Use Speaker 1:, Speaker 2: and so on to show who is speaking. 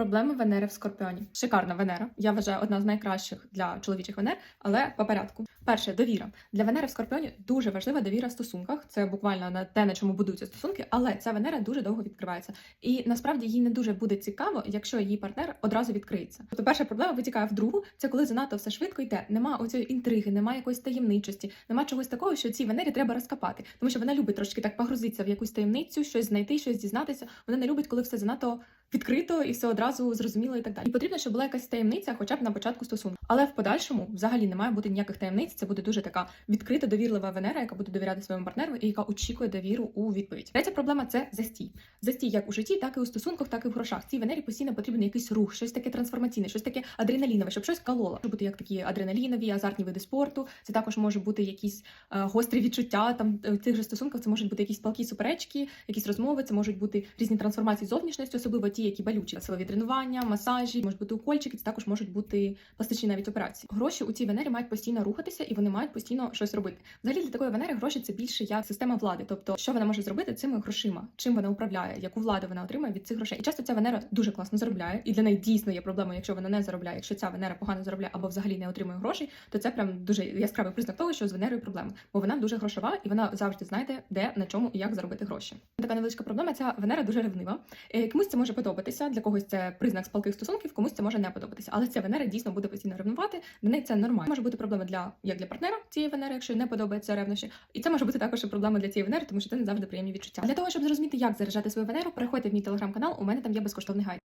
Speaker 1: Проблеми Венери в Скорпіоні. Шикарна Венера. Я вважаю одна з найкращих для чоловічих Венер, але по порядку. Перше довіра. Для Венери в Скорпіоні дуже важлива довіра в стосунках. Це буквально на те, на чому будуються стосунки, але ця Венера дуже довго відкривається. І насправді їй не дуже буде цікаво, якщо її партнер одразу відкриється. Тобто, перша проблема витікає в другу. Це коли занадто все швидко йде. Нема оцієї інтриги, немає якоїсь таємничості, нема чогось такого, що цій Венері треба розкопати. Тому що вона любить трошки так погрузитися в якусь таємницю, щось знайти, щось дізнатися. Вона не любить, коли все занадто відкрито і все одразу зрозуміло і так далі. І потрібно, щоб була якась таємниця, хоча б на початку стосунку. Але в подальшому взагалі не має бути ніяких таємниць. Це буде дуже така відкрита, довірлива Венера, яка буде довіряти своєму партнеру і яка очікує довіру у відповідь. Третя проблема це застій. Застій як у житті, так і у стосунках, так і в грошах. Цій Венері постійно потрібен якийсь рух, щось таке трансформаційне, щось таке адреналінове, щоб щось калоло. Може бути як такі адреналінові, азартні види спорту. Це також може бути якісь е, гострі відчуття. Там е, в цих же стосунках це можуть бути якісь палкі суперечки, якісь розмови. Це можуть бути різні трансформації зовнішності, особливо ті, які болючі, силові тренування, масажі, можуть бути укольчики. Це також можуть бути пластичні навіть операції. Гроші у цій Венері мають постійно рухатися і вони мають постійно щось робити. Взагалі для такої Венери гроші це більше як система влади. Тобто, що вона може зробити цими грошима, чим вона управляє, яку владу вона отримує від цих грошей. І часто ця Венера дуже класно заробляє, і для неї дійсно є проблема, якщо вона не заробляє. Якщо ця Венера погано заробляє або взагалі не отримує грошей, то це прям дуже яскравий признак того, що з Венерою проблема, бо вона дуже грошова і вона завжди знайде, де на чому і як заробити гроші. Така невеличка проблема. Ця Венера дуже ревнива. Е, Комусь це може подобатися, для когось це признак спалких стосунків, комусь це може не подобатися. Але ця Венера дійсно буде постійно ревнувати. Для неї це нормально. Може бути проблема для як для партнера цієї Венери, якщо не подобається ревнощі. І це може бути також проблема для цієї Венери, тому що це не завжди приємні відчуття. Для того, щоб зрозуміти, як заряджати свою Венеру, переходьте в мій телеграм-канал. У мене там є безкоштовний гайд.